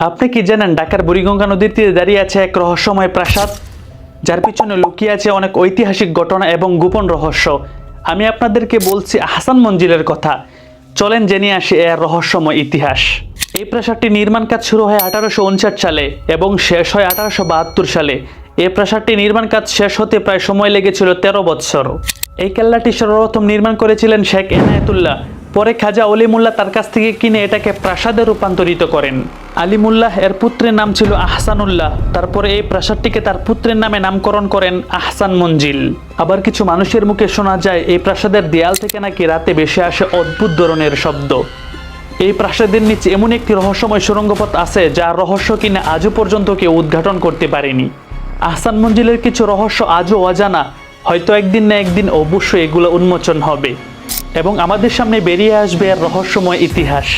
আপনি কি জানেন ঢাকার বুড়িগঙ্গা নদীর তীরে দাঁড়িয়ে আছে এক রহস্যময় প্রাসাদ? যার পিছনে লুকিয়ে আছে অনেক ঐতিহাসিক ঘটনা এবং গোপন রহস্য। আমি আপনাদেরকে বলছি হাসান মঞ্জিলের কথা। চলেন জেনে আসি এর রহস্যময় ইতিহাস। এই প্রাসাদটি নির্মাণ কাজ শুরু হয় আঠারোশো উনষাট সালে এবং শেষ হয় আঠারোশো বাহাত্তর সালে। এই প্রাসাদটি নির্মাণ কাজ শেষ হতে প্রায় সময় লেগেছিল তেরো বৎসর। এই কেল্লাটি সর্বপ্রথম নির্মাণ করেছিলেন শেখ এনায়েতুল্লাহ। পরে খাজা অলিমুল্লাহ তার কাছ থেকে কিনে এটাকে প্রাসাদে রূপান্তরিত করেন। আলিমুল্লাহ এর পুত্রের নাম ছিল আহসানুল্লাহ। তারপরে এই প্রাসাদটিকে তার পুত্রের নামে নামকরণ করেন আহসান মঞ্জিল। আবার কিছু মানুষের মুখে শোনা যায়, এই প্রাসাদের দেয়াল থেকে নাকি রাতে বেশি আসে অদ্ভুত ধরনের শব্দ। এই প্রাসাদের নিচে এমন একটি রহস্যময় সুরঙ্গপথ আছে যার রহস্য কিনা আজও পর্যন্ত কেউ উদ্ঘাটন করতে পারেনি। আহসান মঞ্জিলের কিছু রহস্য আজও অজানা। হয়তো একদিন না একদিন অবশ্যই এগুলো উন্মোচন হবে। এবং আমাদের সামনে বেরিয়ে আসবে এর রহস্যময় ইতিহাস।